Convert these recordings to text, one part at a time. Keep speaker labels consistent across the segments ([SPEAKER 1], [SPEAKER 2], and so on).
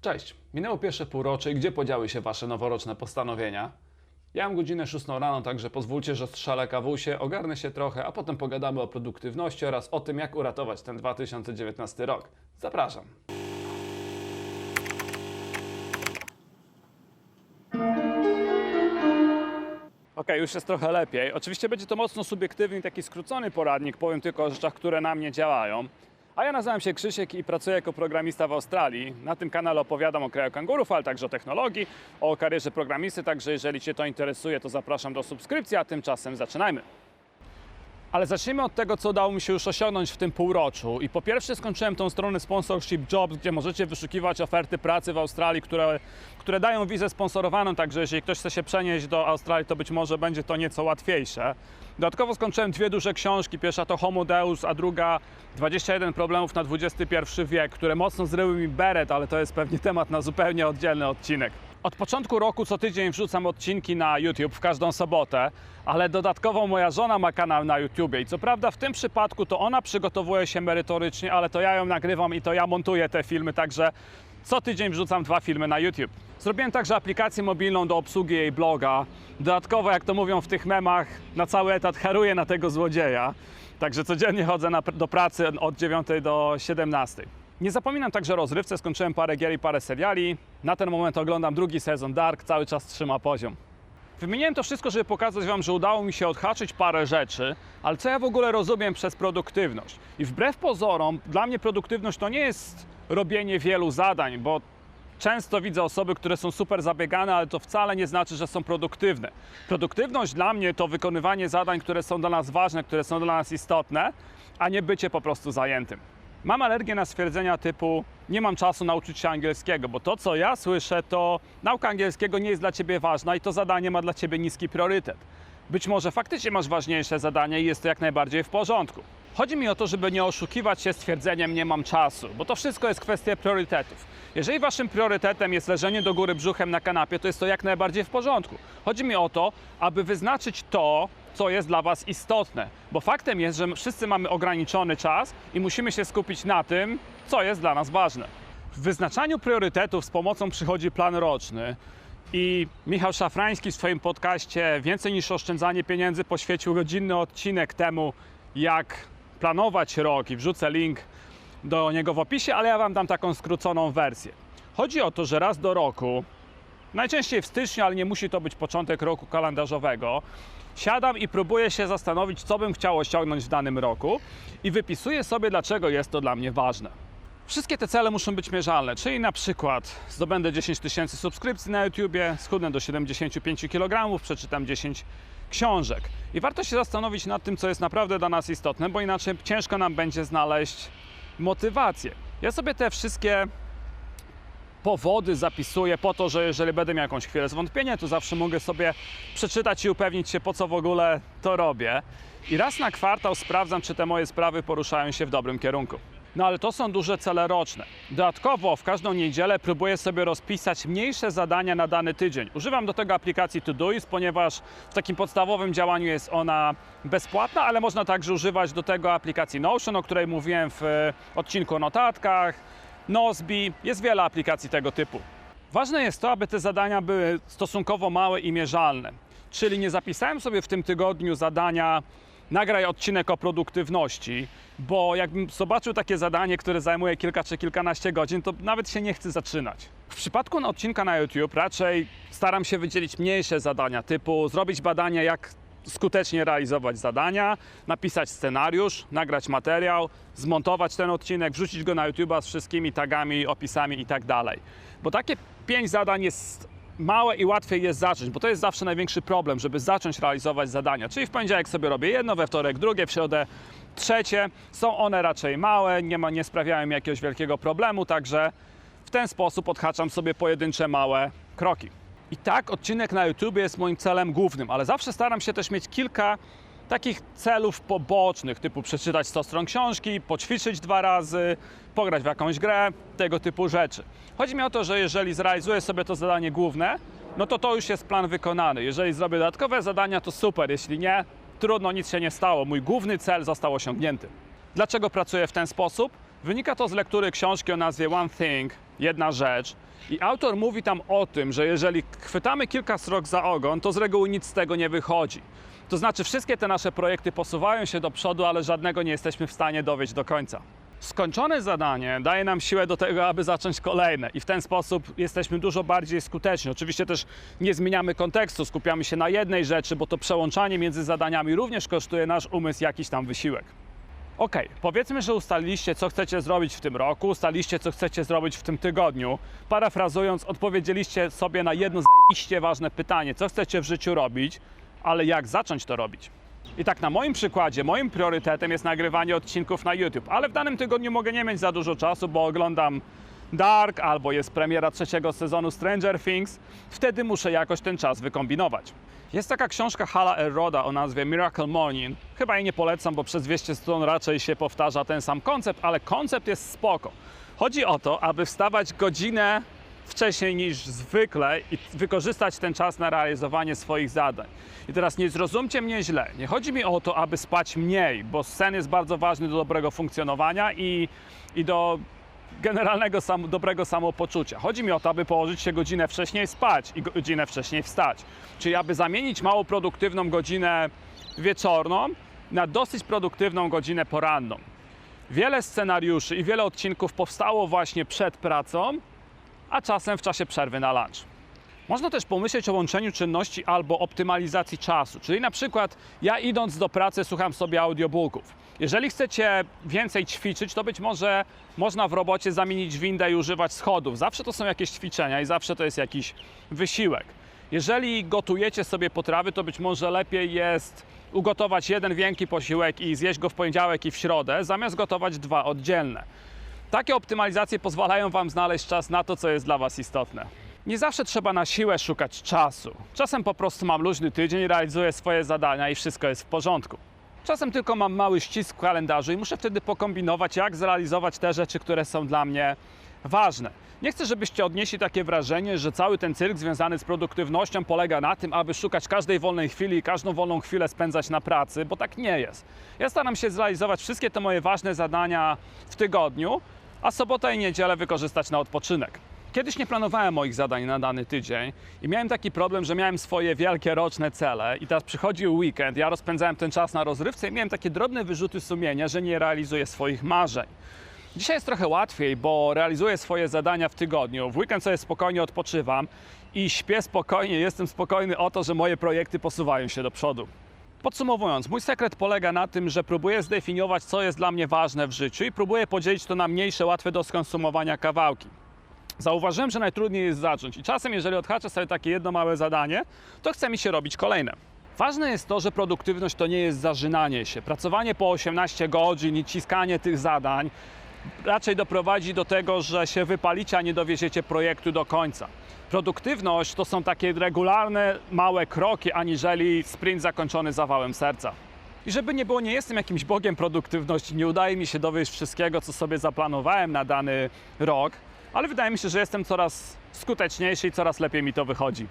[SPEAKER 1] Cześć, minęło pierwsze półrocze i gdzie podziały się Wasze noworoczne postanowienia? Ja mam godzinę 6 rano, także pozwólcie, że strzelę kawusie, ogarnę się trochę, a potem pogadamy o produktywności oraz o tym, jak uratować ten 2019 rok. Zapraszam. Okej, już jest trochę lepiej. Oczywiście będzie to mocno subiektywny taki skrócony poradnik, powiem tylko o rzeczach, które na mnie działają. A ja nazywam się Krzysiek i pracuję jako programista w Australii. Na tym kanale opowiadam o kraju kangurów, ale także o technologii, o karierze programisty, także jeżeli Cię to interesuje, to zapraszam do subskrypcji, a tymczasem zaczynajmy. Ale zacznijmy od tego, co udało mi się już osiągnąć w tym półroczu. I po pierwsze skończyłem tą stronę Sponsorship Jobs, gdzie możecie wyszukiwać oferty pracy w Australii, które, które dają wizę sponsorowaną, także jeżeli ktoś chce się przenieść do Australii, to być może będzie to nieco łatwiejsze. Dodatkowo skończyłem dwie duże książki. Pierwsza to Homo Deus, a druga 21 problemów na XXI wiek, które mocno zryły mi beret, ale to jest pewnie temat na zupełnie oddzielny odcinek. Od początku roku co tydzień wrzucam odcinki na YouTube w każdą sobotę, ale dodatkowo moja żona ma kanał na YouTubie i co prawda w tym przypadku to ona przygotowuje się merytorycznie, ale to ja ją nagrywam i to ja montuję te filmy, także co tydzień wrzucam dwa filmy na YouTube. Zrobiłem także aplikację mobilną do obsługi jej bloga. Dodatkowo, jak to mówią w tych memach, na cały etat haruję na tego złodzieja. Także codziennie chodzę na, do pracy od 9 do 17. Nie zapominam także o rozrywce, skończyłem parę gier i parę seriali. Na ten moment oglądam drugi sezon Dark, cały czas trzyma poziom. Wymieniłem to wszystko, żeby pokazać Wam, że udało mi się odhaczyć parę rzeczy, ale co ja w ogóle rozumiem przez produktywność? I wbrew pozorom, dla mnie produktywność to nie jest robienie wielu zadań, bo często widzę osoby, które są super zabiegane, ale to wcale nie znaczy, że są produktywne. Produktywność dla mnie to wykonywanie zadań, które są dla nas ważne, które są dla nas istotne, a nie bycie po prostu zajętym. Mam alergię na stwierdzenia typu nie mam czasu nauczyć się angielskiego, bo to co ja słyszę to nauka angielskiego nie jest dla ciebie ważna i to zadanie ma dla ciebie niski priorytet. Być może faktycznie masz ważniejsze zadanie i jest to jak najbardziej w porządku. Chodzi mi o to, żeby nie oszukiwać się stwierdzeniem nie mam czasu, bo to wszystko jest kwestia priorytetów. Jeżeli waszym priorytetem jest leżenie do góry brzuchem na kanapie, to jest to jak najbardziej w porządku. Chodzi mi o to, aby wyznaczyć to, co jest dla Was istotne. Bo faktem jest, że wszyscy mamy ograniczony czas i musimy się skupić na tym, co jest dla nas ważne. W wyznaczaniu priorytetów z pomocą przychodzi plan roczny. I Michał Szafrański w swoim podcaście Więcej niż oszczędzanie pieniędzy poświęcił godzinny odcinek temu, jak planować rok i wrzucę link do niego w opisie, ale ja Wam dam taką skróconą wersję. Chodzi o to, że raz do roku, najczęściej w styczniu, ale nie musi to być początek roku kalendarzowego, siadam i próbuję się zastanowić, co bym chciał osiągnąć w danym roku i wypisuję sobie, dlaczego jest to dla mnie ważne. Wszystkie te cele muszą być mierzalne, czyli na przykład zdobędę 10 tysięcy subskrypcji na YouTubie, schudnę do 75 kg, przeczytam 10 książek. I warto się zastanowić nad tym, co jest naprawdę dla nas istotne, bo inaczej ciężko nam będzie znaleźć motywację. Ja sobie te wszystkie powody zapisuję po to, że jeżeli będę miał jakąś chwilę zwątpienia, to zawsze mogę sobie przeczytać i upewnić się, po co w ogóle to robię. I raz na kwartał sprawdzam, czy te moje sprawy poruszają się w dobrym kierunku. No ale to są duże cele roczne. Dodatkowo w każdą niedzielę próbuję sobie rozpisać mniejsze zadania na dany tydzień. Używam do tego aplikacji Todoist, ponieważ w takim podstawowym działaniu jest ona bezpłatna, ale można także używać do tego aplikacji Notion, o której mówiłem w e, odcinku o notatkach, Nozbi, jest wiele aplikacji tego typu. Ważne jest to, aby te zadania były stosunkowo małe i mierzalne. Czyli nie zapisałem sobie w tym tygodniu zadania nagraj odcinek o produktywności, bo jakbym zobaczył takie zadanie, które zajmuje kilka czy kilkanaście godzin, to nawet się nie chce zaczynać. W przypadku odcinka na YouTube raczej staram się wydzielić mniejsze zadania, typu zrobić badanie, jak skutecznie realizować zadania, napisać scenariusz, nagrać materiał, zmontować ten odcinek, wrzucić go na YouTube'a z wszystkimi tagami, opisami i tak dalej. Bo takie pięć zadań jest małe i łatwiej jest zacząć, bo to jest zawsze największy problem, żeby zacząć realizować zadania. Czyli w poniedziałek sobie robię jedno, we wtorek drugie, w środę trzecie. Są one raczej małe, nie, ma, nie sprawiają jakiegoś wielkiego problemu, także w ten sposób odhaczam sobie pojedyncze małe kroki. I tak odcinek na YouTube jest moim celem głównym, ale zawsze staram się też mieć kilka takich celów pobocznych, typu przeczytać 100 stron książki, poćwiczyć dwa razy, pograć w jakąś grę, tego typu rzeczy. Chodzi mi o to, że jeżeli zrealizuję sobie to zadanie główne, no to to już jest plan wykonany. Jeżeli zrobię dodatkowe zadania, to super, jeśli nie, trudno, nic się nie stało. Mój główny cel został osiągnięty. Dlaczego pracuję w ten sposób? Wynika to z lektury książki o nazwie One Thing jedna rzecz. I autor mówi tam o tym, że jeżeli chwytamy kilka srok za ogon, to z reguły nic z tego nie wychodzi. To znaczy, wszystkie te nasze projekty posuwają się do przodu, ale żadnego nie jesteśmy w stanie dowieść do końca. Skończone zadanie daje nam siłę do tego, aby zacząć kolejne, i w ten sposób jesteśmy dużo bardziej skuteczni. Oczywiście też nie zmieniamy kontekstu, skupiamy się na jednej rzeczy, bo to przełączanie między zadaniami również kosztuje nasz umysł jakiś tam wysiłek. Ok, powiedzmy, że ustaliliście, co chcecie zrobić w tym roku, ustaliliście, co chcecie zrobić w tym tygodniu. Parafrazując, odpowiedzieliście sobie na jedno zajebiście ważne pytanie, co chcecie w życiu robić, ale jak zacząć to robić. I tak na moim przykładzie, moim priorytetem jest nagrywanie odcinków na YouTube, ale w danym tygodniu mogę nie mieć za dużo czasu, bo oglądam Dark albo jest premiera trzeciego sezonu Stranger Things. Wtedy muszę jakoś ten czas wykombinować. Jest taka książka Hala Elroda o nazwie Miracle Morning. Chyba jej nie polecam, bo przez 200 stron raczej się powtarza ten sam koncept, ale koncept jest spoko. Chodzi o to, aby wstawać godzinę wcześniej niż zwykle i wykorzystać ten czas na realizowanie swoich zadań. I teraz nie zrozumcie mnie źle. Nie chodzi mi o to, aby spać mniej, bo sen jest bardzo ważny do dobrego funkcjonowania i, i do generalnego sam, dobrego samopoczucia. Chodzi mi o to, aby położyć się godzinę wcześniej spać i godzinę wcześniej wstać. Czyli aby zamienić mało produktywną godzinę wieczorną na dosyć produktywną godzinę poranną. Wiele scenariuszy i wiele odcinków powstało właśnie przed pracą, a czasem w czasie przerwy na lunch. Można też pomyśleć o łączeniu czynności albo optymalizacji czasu, czyli na przykład ja idąc do pracy słucham sobie audiobooków. Jeżeli chcecie więcej ćwiczyć, to być może można w robocie zamienić windę i używać schodów. Zawsze to są jakieś ćwiczenia i zawsze to jest jakiś wysiłek. Jeżeli gotujecie sobie potrawy, to być może lepiej jest ugotować jeden wielki posiłek i zjeść go w poniedziałek i w środę, zamiast gotować dwa oddzielne. Takie optymalizacje pozwalają Wam znaleźć czas na to, co jest dla Was istotne. Nie zawsze trzeba na siłę szukać czasu. Czasem po prostu mam luźny tydzień, realizuję swoje zadania i wszystko jest w porządku. Czasem tylko mam mały ścisk w kalendarzu i muszę wtedy pokombinować, jak zrealizować te rzeczy, które są dla mnie ważne. Nie chcę, żebyście odnieśli takie wrażenie, że cały ten cyrk związany z produktywnością polega na tym, aby szukać każdej wolnej chwili i każdą wolną chwilę spędzać na pracy, bo tak nie jest. Ja staram się zrealizować wszystkie te moje ważne zadania w tygodniu, a sobotę i niedzielę wykorzystać na odpoczynek. Kiedyś nie planowałem moich zadań na dany tydzień i miałem taki problem, że miałem swoje wielkie roczne cele i teraz przychodził weekend, ja rozpędzałem ten czas na rozrywce i miałem takie drobne wyrzuty sumienia, że nie realizuję swoich marzeń. Dzisiaj jest trochę łatwiej, bo realizuję swoje zadania w tygodniu. W weekend sobie spokojnie odpoczywam i śpię spokojnie, jestem spokojny o to, że moje projekty posuwają się do przodu. Podsumowując, mój sekret polega na tym, że próbuję zdefiniować, co jest dla mnie ważne w życiu i próbuję podzielić to na mniejsze, łatwe do skonsumowania kawałki. Zauważyłem, że najtrudniej jest zacząć i czasem, jeżeli odhaczę sobie takie jedno małe zadanie, to chce mi się robić kolejne. Ważne jest to, że produktywność to nie jest zażynanie się. Pracowanie po 18 godzin i ciskanie tych zadań raczej doprowadzi do tego, że się wypalicie, a nie dowieziecie projektu do końca. Produktywność to są takie regularne, małe kroki, aniżeli sprint zakończony zawałem serca. I żeby nie było, nie jestem jakimś bogiem produktywności, nie udaje mi się dowieść wszystkiego, co sobie zaplanowałem na dany rok, ale wydaje mi się, że jestem coraz skuteczniejszy i coraz lepiej mi to wychodzi.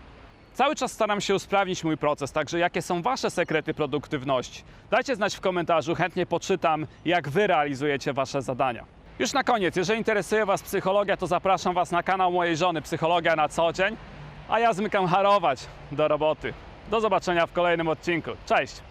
[SPEAKER 1] Cały czas staram się usprawnić mój proces, także jakie są Wasze sekrety produktywności? Dajcie znać w komentarzu, chętnie poczytam, jak Wy realizujecie Wasze zadania. Już na koniec, jeżeli interesuje Was psychologia, to zapraszam Was na kanał mojej żony Psychologia na co dzień, a ja zmykam harować do roboty. Do zobaczenia w kolejnym odcinku. Cześć!